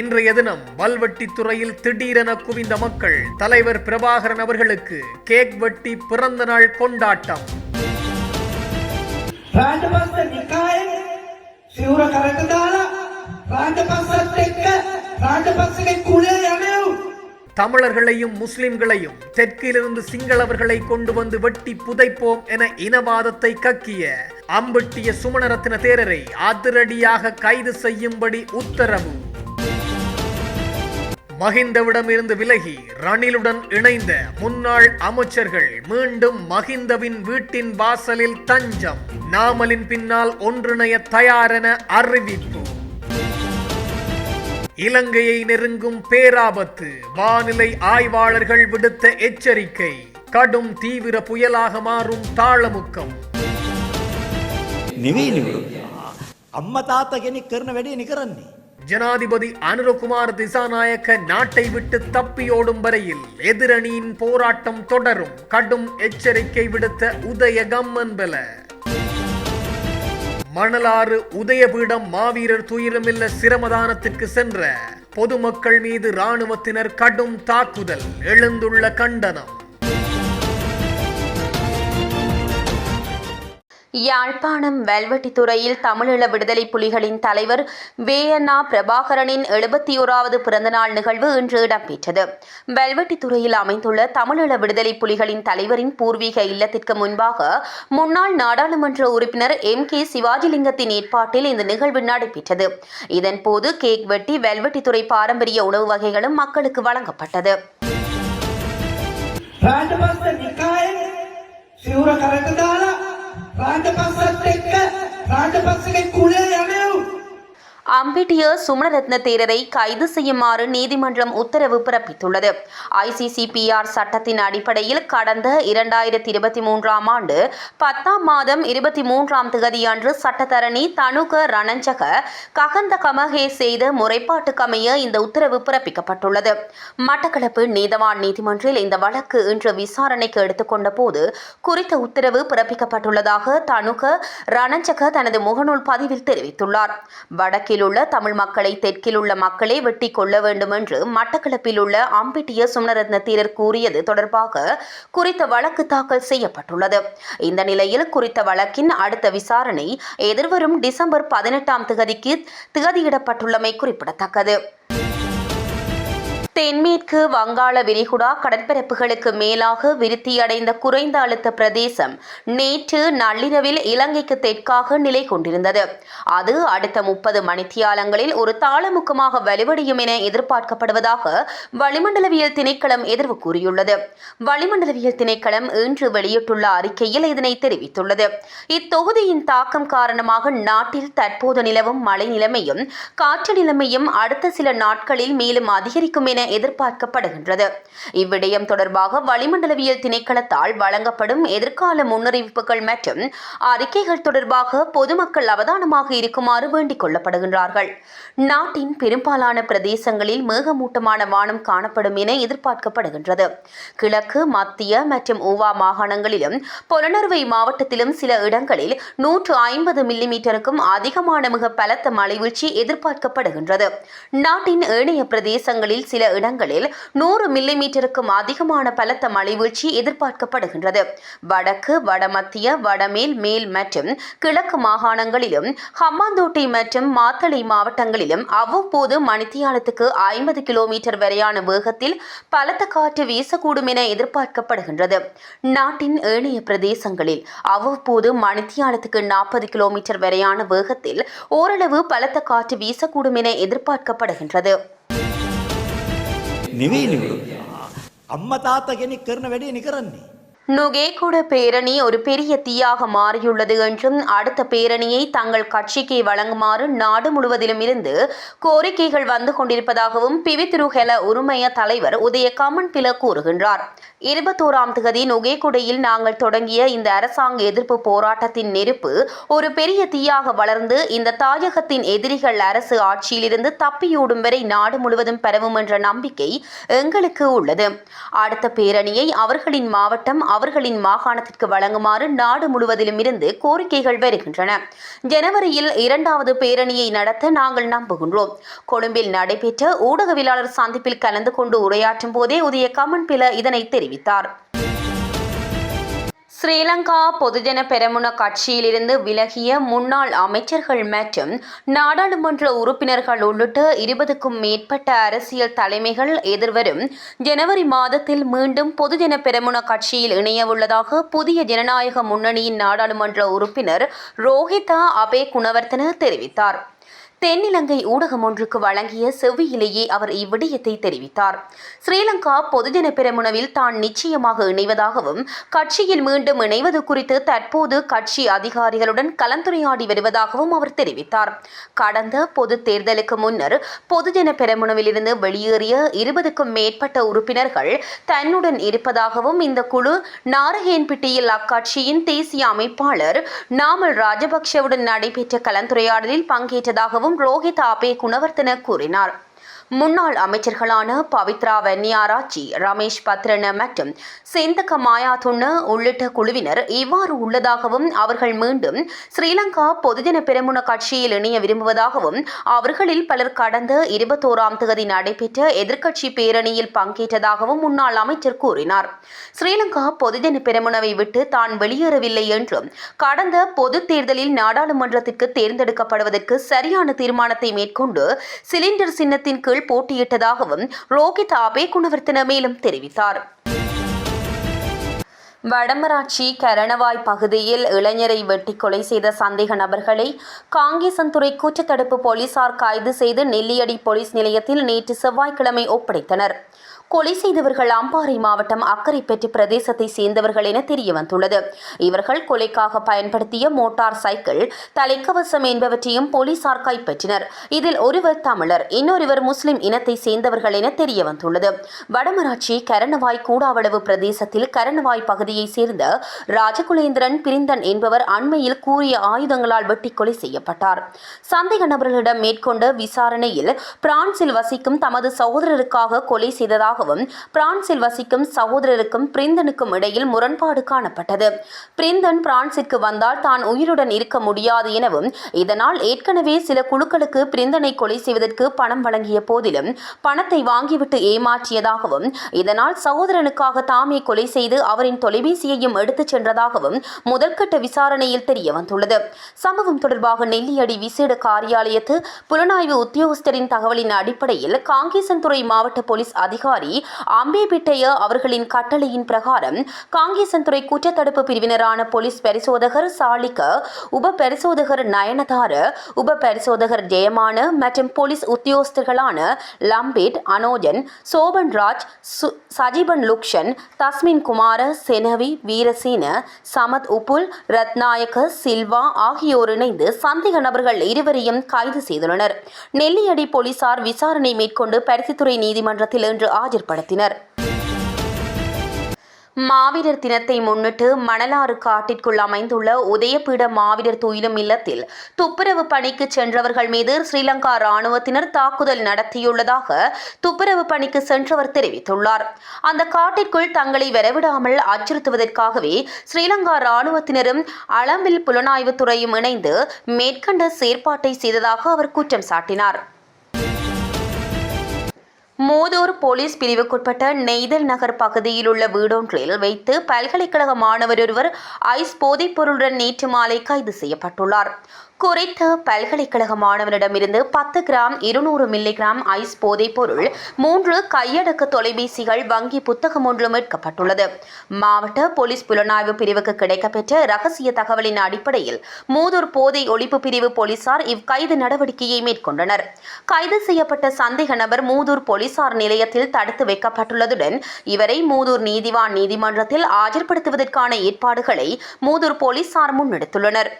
இன்றைய தினம் வல்வெட்டித்துறையில் திடீரென குவிந்த மக்கள் தலைவர் பிரபாகரன் அவர்களுக்கு கேக் வெட்டி பிறந்த நாள் கொண்டாட்டம். தமிழர்களையும் முஸ்லிம்களையும் தெற்கிலிருந்து சிங்களவர்களை கொண்டு வந்து வெட்டி புதைப்போம் என இனவாதத்தை கக்கிய அம்பட்டிய சுமணரத்ன தேரரை அதிரடியாக கைது செய்யும்படி உத்தரவு. மகிந்தவிடம் இருந்து விலகி ரணிலுடன் இணைந்த முன்னாள் அமைச்சர்கள் மீண்டும் மஹிந்தவின் வீட்டின் வாசலில் தஞ்சம் நாமலின் பின்னால் ஒன்றிணைய தயாரென அறிவிப்பு. இலங்கையை நெருங்கும் பேராபத்து வானிலை ஆய்வாளர்கள் விடுத்த எச்சரிக்கை கடும் தீவிர புயலாக மாறும் தாளமுக்கம். அம்மா తాత కెనిక్ కరిన ஜனாதிபதி அனுரகுமார் திசாநாயக்க நாட்டை விட்டு தப்பியோடும் வரையில் எதிரணியின் போராட்டம் தொடரும். கடும் எச்சரிக்கை விடுத்த உதய கம்மன்பல மணலாறு உதயபீடம் மாவீரர் துயிரமில்ல சிரமதானத்திற்கு சென்ற. பொதுமக்கள் மீது ராணுவத்தினர் கடும் தாக்குதல். எழுந்துள்ள கண்டனம். யாழ்ப்பாணம் வெல்வெட்டித்துறையில் தமிழீழ விடுதலை புலிகளின் தலைவர் வேயண்ணா பிரபாகரனின் எழுபத்தி ஓராவது பிறந்தநாள் நிகழ்வு இன்று இடம்பெற்றது. வெல்வெட்டித்துறையில் அமைந்துள்ள தமிழீழ விடுதலை புலிகளின் தலைவரின் பூர்வீக இல்லத்திற்கு முன்பாக முன்னாள் நாடாளுமன்ற உறுப்பினர் எம். கே. சிவாஜிலிங்கத்தின் ஏற்பாட்டில் இந்த நிகழ்வு நடைபெற்றது. இதன்போது கேக் வெட்டி வெல்வெட்டித்துறை பாரம்பரிய உணவு வகைகளும் மக்களுக்கு வழங்கப்பட்டது. शिवरा ரெண்டு பர்சன்ட் ரெண்டு பர்சன்ட் கூட அம்பேட்டியர் சுமணரத்ன தேரரை கைது செய்யுமாறு நீதிமன்றம் உத்தரவு பிறப்பித்துள்ளது. ஐசிசிபிஆர் சட்டத்தின் அடிப்படையில் கடந்த இரண்டாயிரத்தி இருபத்தி மூன்றாம் ஆண்டு பத்தாம் மாதம் இருபத்தி மூன்றாம் திகதியன்று சட்டத்தரணி தனுக ரணஞ்சக ககந்த கமகே செய்த முறைப்பாட்டுக்கமைய இந்த உத்தரவு பிறப்பிக்கப்பட்டுள்ளது. மட்டக்களப்பு நீதவான் நீதிமன்றில் இந்த வழக்கு இன்று விசாரணைக்கு எடுத்துக்கொண்ட போது குறித்த உத்தரவு பிறப்பிக்கப்பட்டுள்ளதாக தனுக ரணஞ்சக தனது முகநூல் பதிவில் தெரிவித்துள்ளார். வடக்கு வடக்கில் உள்ள தமிழ் மக்களை தெற்கில் உள்ள மக்களே வெட்டி கொள்ள வேண்டும் என்று மட்டக்களப்பில் உள்ள அம்பிட்டிய சுமரத்ன தீரர் கூறியது தொடர்பாக குறித்த வழக்கு தாக்கல் செய்யப்பட்டுள்ளது. இந்த நிலையில் குறித்த வழக்கின் அடுத்த விசாரணை எதிர்வரும் டிசம்பர் பதினெட்டாம் திகதிக்கு திகதியிடப்பட்டுள்ளமை குறிப்பிடத்தக்கது. தென்மேற்கு வங்காள விரிகுடா கடற்பரப்புகளுக்கு மேலாக விருத்தியடைந்த குறைந்த அழுத்த பிரதேசம் நேற்று நள்ளிரவில் இலங்கைக்கு தெற்காக நிலை கொண்டிருந்தது. அது அடுத்த முப்பது மணித்தியாலங்களில் ஒரு தாளமுக்கமாக வலுவடையும் என எதிர்பார்க்கப்படுவதாக வளிமண்டலவியல் திணைக்களம் எதிர்வு கூறியுள்ளது. வளிமண்டலவியல் திணைக்களம் இன்று வெளியிட்டுள்ள அறிக்கையில் இதனை தெரிவித்துள்ளது. இத்தொகுதியின் தாக்கம் காரணமாக நாட்டில் தற்போது நிலவும் மழை நிலைமையும் காற்று நிலைமையும் அடுத்த சில நாட்களில் மேலும் அதிகரிக்கும் என என எதிர்பார்க்கப்படுகின்றது. இவ்விடயம் தொடர்பாக வளிமண்டலவியல் திணைக்களத்தால் வழங்கப்படும் எதிர்கால முன்னறிவிப்புகள் மற்றும் அறிக்கைகள் தொடர்பாக பொதுமக்கள் அவதானமாக இருக்குமாறு வேண்டிக் கொள்ளப்படுகின்றார்கள். நாட்டின் பெரும்பாலான பிரதேசங்களில் மேகமூட்டமான வானம் காணப்படும் என எதிர்பார்க்கப்படுகின்றது. கிழக்கு மத்திய மற்றும் ஊவா மாகாணங்களிலும் புலனறுவை மாவட்டத்திலும் சில இடங்களில் நூற்று ஐம்பது மில்லிமீட்டருக்கும் அதிகமான மிக பலத்த மழை வீழ்ச்சி எதிர்பார்க்கப்படுகின்றது. நாட்டின் ஏனைய பிரதேசங்களில் சில இடங்களில் நூறு மில்லிமீட்டருக்கும் அதிகமான பலத்த மழைவீழ்ச்சி எதிர்பார்க்கப்படுகின்றது. வடக்கு வடமத்திய வடமேல் மேல் மற்றும் கிழக்கு மாகாணங்களிலும் ஹம்மாந்தோட்டை மற்றும் மாத்தளை மாவட்டங்களிலும் அவ்வப்போது மணித்தியாலத்துக்கு ஐம்பது கிலோமீட்டர் வரையான வேகத்தில் பலத்த காற்று வீசக்கூடும் என எதிர்பார்க்கப்படுகின்றது. நாட்டின் ஏனைய பிரதேசங்களில் அவ்வப்போது மணித்தியாலத்துக்கு நாற்பது கிலோமீட்டர் வரையான வேகத்தில் ஓரளவு பலத்த காற்று வீசக்கூடும் என எதிர்பார்க்கப்படுகின்றது. නෙවෙයි නිවරු. අම්ම තාත්තා කෙනෙක් කරන වැඩේ නේ කරන්නේ. நுகேகுட பேரணி ஒரு பெரிய தீயாக மாறியுள்ளது என்றும் அடுத்த பேரணியை தங்கள் கட்சிக்கு வழங்குமாறு நாடு முழுவதிலும் இருந்து கோரிக்கைகள் வந்து கொண்டிருப்பதாகவும் பிவித்ருஹெல உரிமைய தலைவர் உதய கமன் பில கூறுகின்றார். இருபத்தோராம் திகதி நுகேகுடையில் நாங்கள் தொடங்கிய இந்த அரசாங்க எதிர்ப்பு போராட்டத்தின் நெருப்பு ஒரு பெரிய தீயாக வளர்ந்து இந்த தாயகத்தின் எதிரிகள் அரசு ஆட்சியிலிருந்து தப்பியோடும் வரை நாடு முழுவதும் பரவும் என்ற நம்பிக்கை எங்களுக்கு உள்ளது. அடுத்த பேரணியை அவர்களின் மாவட்டம் அவர்களின் மாகாணத்திற்கு வழங்குமாறு நாடு முழுவதிலும் இருந்து கோரிக்கைகள் வருகின்றன. ஜனவரியில் இரண்டாவது பேரணியை நடத்த நாங்கள் நம்புகின்றோம். கொழும்பில் நடைபெற்ற ஊடகவியலாளர் சந்திப்பில் கலந்து கொண்டு உரையாற்றும் போதே உதய கமன்பில இதனை தெரிவித்தார். ஸ்ரீலங்கா பொதுஜன பெரமுன கட்சியிலிருந்து விலகிய முன்னாள் அமைச்சர்கள் மற்றும் நாடாளுமன்ற உறுப்பினர்கள் உள்ளிட்ட இருபதுக்கும் மேற்பட்ட அரசியல் தலைமைகள் எதிர்வரும் ஜனவரி மாதத்தில் மீண்டும் பொதுஜன பெரமுன கட்சியில் இணையவுள்ளதாக புதிய ஜனநாயக முன்னணியின் நாடாளுமன்ற உறுப்பினர் ரோஹிதா அபே குணவர்த்தன தெரிவித்தார். தென்னிலங்கை ஊடகம் ஒன்றுக்கு வழங்கிய செவ்வியிலேயே அவர் இவ்விடயத்தை தெரிவித்தார். ஸ்ரீலங்கா பொதுஜன பெரமுனவில் தான் நிச்சயமாக இணைவதாகவும் கட்சியில் மீண்டும் இணைவது குறித்து தற்போது கட்சி அதிகாரிகளுடன் கலந்துரையாடி வருவதாகவும் அவர் தெரிவித்தார். கடந்த பொது தேர்தலுக்கு முன்னர் பொதுஜன பெரமுனவிலிருந்து வெளியேறிய இருபதுக்கும் மேற்பட்ட உறுப்பினர்கள் தன்னுடன் இருப்பதாகவும் இந்த குழு நாரகேன்பிட்டியில் அக்கட்சியின் தேசிய அமைப்பாளர் நாமல் ராஜபக்ஷவுடன் நடைபெற்ற கலந்துரையாடலில் பங்கேற்றதாகவும் ரோஹித் ஆபே குணவர்த்தன கூறினார். முன்னாள் அமைச்சர்களான பவித்ரா வென்னியாராச்சி ரமேஷ் பத்ரன மற்றும் செந்தக மாயாதுண்ண உள்ளிட்ட குழுவினர் இவ்வாறு உள்ளதாகவும் அவர்கள் மீண்டும் ஸ்ரீலங்கா பொதுஜன பெருமுன கட்சியில் இணைய விரும்புவதாகவும் அவர்களில் பலர் கடந்த இருபத்தோராம் தேதி நடைபெற்ற எதிர்க்கட்சி பேரணியில் பங்கேற்றதாகவும் முன்னாள் அமைச்சர் கூறினார். ஸ்ரீலங்கா பொதுஜன பெருமுனவை விட்டு தான் வெளியேறவில்லை என்றும் கடந்த பொது தேர்தலில் நாடாளுமன்றத்திற்கு தேர்ந்தெடுக்கப்படுவதற்கு சரியான தீர்மானத்தை மேற்கொண்டு சிலிண்டர் சின்னத்தின் கீழ் போட்டியிட்டதாகவும் ரோஹித் ஆபே குணவர்த்தன மேலும் தெரிவித்தார். வடமராட்சி கரணவாய் பகுதியில் இளைஞரை வெட்டி கொலை செய்த சந்தேக நபர்களை காங்கேசன்துறை கூட்டத்தடுப்பு போலீசார் கைது செய்து நெல்லியடி போலீஸ் நிலையத்தில் நேற்று செவ்வாய்க்கிழமை ஒப்படைத்தனர். கொலை செய்தவர்கள் அம்பாறை மாவட்டம் அக்கரைப்பேட்டை பிரதேசத்தை சேர்ந்தவர்கள் என தெரியவந்துள்ளது. இவர்கள் கொலைக்காக பயன்படுத்திய மோட்டார் சைக்கிள் தலைக்கவசம் என்பவற்றையும் போலீசார் கைப்பற்றினர். இதில் ஒருவர் தமிழர் இன்னொருவர் முஸ்லிம் இனத்தை சேர்ந்தவர்கள் என தெரியவந்துள்ளது. வடமராட்சி கரணவாய் கூடாவளவு பிரதேசத்தில் கரணவாய் பகுதியைச் சேர்ந்த ராஜகுலேந்திரன் பிரிந்தன் என்பவர் அண்மையில் கூறிய ஆயுதங்களால் வெட்டி கொலை செய்யப்பட்டார். சந்தேக நபர்களிடம் மேற்கொண்ட விசாரணையில் பிரான்சில் வசிக்கும் தமது சகோதரருக்காக கொலை செய்ததாக செய்ததாகவும் பிரான்சில் வசிக்கும் சகோதரருக்கும் பிரிந்தனுக்கும் இடையில் முரண்பாடு காணப்பட்டது. பிரிந்தன் பிரான்சிற்கு வந்தால் தான் உயிருடன் இருக்க முடியாது எனவும் இதனால் ஏற்கனவே சில குழுக்களுக்கு பிரிந்தனை கொலை செய்வதற்கு பணம் வழங்கிய போதிலும் பணத்தை வாங்கிவிட்டு ஏமாற்றியதாகவும் இதனால் சகோதரனுக்காக தாமே கொலை செய்து அவரின் தொலைபேசியையும் எடுத்துச் சென்றதாகவும் முதற்கட்ட விசாரணையில் தெரிய வந்துள்ளது. சம்பவம் தொடர்பாக நெல்லியடி விசேட காரியாலயத்து புலனாய்வு உத்தியோகஸ்தரின் தகவலின் அடிப்படையில் காங்கேசன்துறை மாவட்ட போலீஸ் அதிகாரி அம்பேபிட்டைய அவர்களின் கட்டளையின் பிரகாரம் காங்கேசன்துறை குற்றத்தடுப்பு பிரிவினரான போலீஸ் பரிசோதகர் சாலிக்க உப பரிசோதகர் நயனதார உப பரிசோதகர் ஜெயமான மற்றும் போலீஸ் உத்தியோகஸ்தர்களான லம்பிட் அனோஜன் சோபன் ராஜ் சஜீபன் லுக்ஷன் தஸ்மின் குமார செனவி வீரசேன சமத் உப்புல் ரத்நாயக்க சில்வா ஆகியோர் இணைந்து சந்தேக நபர்கள் இருவரையும் கைது செய்துள்ளனர். நெல்லியடி போலீசார் விசாரணை மேற்கொண்டு பரிசுத்துறை நீதிமன்றத்தில் இன்று ஆஜர் ஏற்படுத்தினர். மாவீரர் தினத்தை முன்னிட்டு மணலாறு காட்டிற்குள் அமைந்துள்ள உதயபீட மாவீரர் துயிலும் இல்லத்தில் துப்புரவு பணிக்கு சென்றவர்கள் மீது ஸ்ரீலங்கா ராணுவத்தினர் தாக்குதல் நடத்தியுள்ளதாக துப்புரவு பணிக்கு சென்றவர் தெரிவித்துள்ளார். அந்த காட்டிற்குள் தங்களை வரவிடாமல் அச்சுறுத்துவதற்காகவே ஸ்ரீலங்கா ராணுவத்தினரும் அளம்பில் புலனாய்வுத் துறையும் இணைந்து மேற்கண்ட செயற்பாட்டை செய்ததாக அவர் குற்றம் சாட்டினார். மூதூர் போலீஸ் பிரிவுக்குட்பட்ட நெய்தல் நகர் பகுதியில் உள்ள வீடொன்றில் வைத்து பல்கலைக்கழக மாணவர் ஒருவர் ஐஸ் போதைப் பொருளுடன் நேற்று மாலை கைது செய்யப்பட்டுள்ளார். குறித்த பல்கலைக்கழக மாணவனிடமிருந்து பத்து கிராம் இருநூறு மில்லிகிராம் ஐஸ் போதைப்பொருள் மூன்று கையடக்க தொலைபேசிகள் வங்கி புத்தகம் ஒன்று மீட்கப்பட்டுள்ளது. மாவட்ட போலீஸ் புலனாய்வு பிரிவுக்கு கிடைக்கப்பெற்ற ரகசிய தகவலின் அடிப்படையில் மூதூர் போதை ஒழிப்பு பிரிவு போலீசார் இவ்கைது நடவடிக்கையை மேற்கொண்டனர். கைது செய்யப்பட்ட சந்தேக நபர் மூதூர் போலீசார் நிலையத்தில் தடுத்து வைக்கப்பட்டுள்ளதுடன் இவரை மூதூர் நீதிவான் நீதிமன்றத்தில் ஆஜர்படுத்துவதற்கான ஏற்பாடுகளை மூதூர் போலீசார் முன்னெடுத்துள்ளனர்.